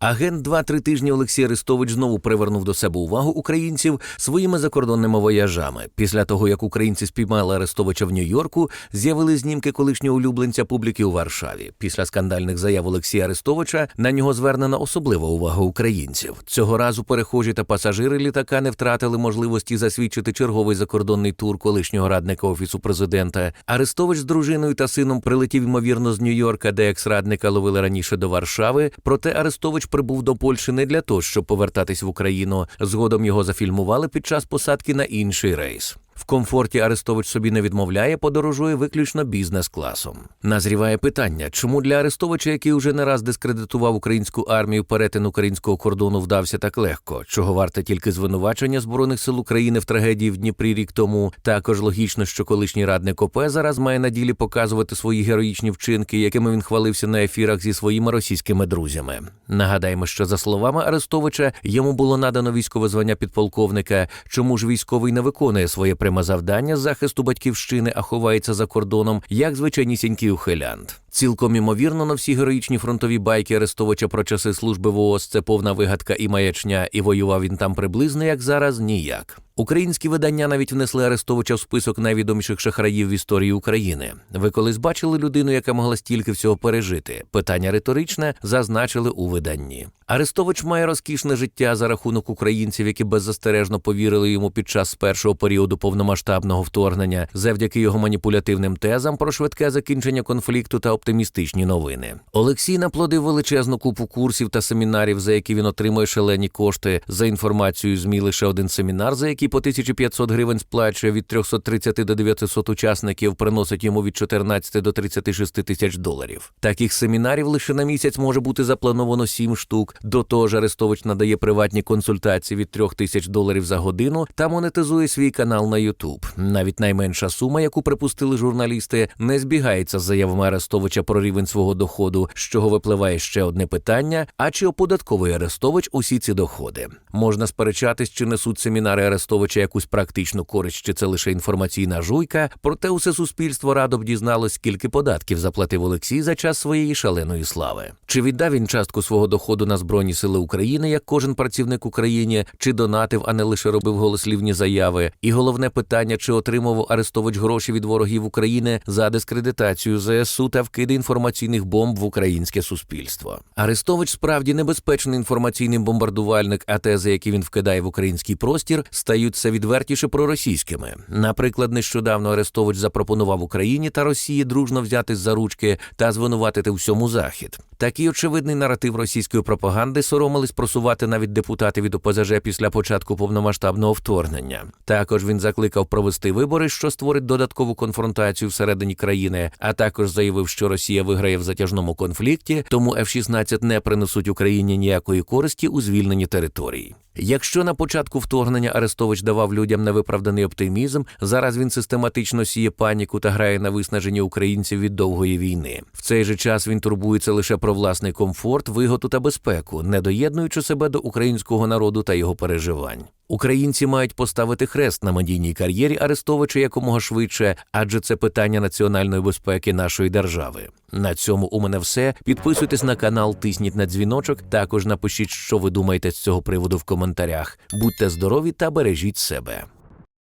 Агент два-три тижні Олексій Арестович знову привернув до себе увагу українців своїми закордонними вояжами. Після того, як українці спіймали Арестовича в Нью-Йорку, з'явили знімки колишнього улюбленця публіки у Варшаві. Після скандальних заяв Олексія Арестовича на нього звернена особлива увага українців. Цього разу перехожі та пасажири літака не втратили можливості засвідчити черговий закордонний тур колишнього радника офісу президента. Арестович з дружиною та сином прилетів ймовірно з Нью-Йорка, де екс-радника ловили раніше до Варшави. Проте Арестович прибув до Польщі не для того, щоб повертатись в Україну. Згодом його зафільмували під час посадки на інший рейс. В комфорті Арестович собі не відмовляє, подорожує виключно бізнес-класом. Назріває питання, чому для Арестовича, який уже не раз дискредитував українську армію, перетин українського кордону вдався так легко, чого варте тільки звинувачення збройних сил України в трагедії в Дніпрі рік тому. Також логічно, що колишній радник ОП зараз має на ділі показувати свої героїчні вчинки, якими він хвалився на ефірах зі своїми російськими друзями. Нагадаємо, що за словами Арестовича йому було надано військове звання підполковника. Чому ж військовий не виконує своє пряме завдання з захисту батьківщини, а ховається за кордоном, як звичайнісінький ухилянт? Цілком імовірно, на всі героїчні фронтові байки Арестовича про часи служби в ООС це повна вигадка і маячня, і воював він там приблизно як зараз ніяк. Українські видання навіть внесли Арестовича в список найвідоміших шахраїв в історії України. Ви колись бачили людину, яка могла стільки всього пережити? Питання риторичне зазначили у виданні. Арестович має розкішне життя за рахунок українців, які беззастережно повірили йому під час першого періоду повномасштабного вторгнення, завдяки його маніпулятивним тезам про швидке закінчення конфлікту та оптимістичні новини. Олексій наплодив величезну купу курсів та семінарів, за які він отримує шалені кошти. За інформацією ЗМІ лише один семінар, за який по 1500 гривень сплачує від 330 до 900 учасників, приносить йому від 14 до 36 тисяч доларів. Таких семінарів лише на місяць може бути заплановано 7 штук. До того ж, Арестович надає приватні консультації від 3 тисяч доларів за годину та монетизує свій канал на YouTube. Навіть найменша сума, яку припустили журналісти, не збігається з заявами Арестовича про рівень свого доходу, з чого випливає ще одне питання: а чи оподатковує Арестович усі ці доходи? Можна сперечатись, чи несуть семінари Арестовича якусь практичну користь, чи це лише інформаційна жуйка. Проте усе суспільство радо б дізналось, скільки податків заплатив Олексій за час своєї шаленої слави. Чи віддав він частку свого доходу на Збройні Сили України, як кожен працівник України, чи донатив, а не лише робив голослівні заяви? І головне питання, чи отримував Арестович гроші від ворогів України за дискредитацію ЗСУ та вкиди інформаційних бомб в українське суспільство. Арестович справді небезпечний інформаційний бомбардувальник, а тези, які він вкидає в український простір, стають все відвертіше проросійськими. Наприклад, нещодавно Арестович запропонував Україні та Росії дружно взятись за ручки та звинуватити всьому захід. Такий очевидний наратив російської пропаганди соромились просувати навіть депутати від ОПЗЖ після початку повномасштабного вторгнення. Також він закликав провести вибори, що створить додаткову конфронтацію всередині країни, а також заявив, що Росія виграє в затяжному конфлікті, тому F-16 не принесуть Україні ніякої користі у звільненні території. Якщо на початку вторгнення Арестович давав людям невиправданий оптимізм, зараз він систематично сіє паніку та грає на виснаження українців від довгої війни. В цей же час він турбується лише про власний комфорт, вигоду та безпеку, не доєднуючи себе до українського народу та його переживань. Українці мають поставити хрест на медійній кар'єрі Арестовича якомога швидше, адже це питання національної безпеки нашої держави. На цьому у мене все. Підписуйтесь на канал, тисніть на дзвіночок. Також напишіть, що ви думаєте з цього приводу в коментарях. Будьте здорові та бережіть себе.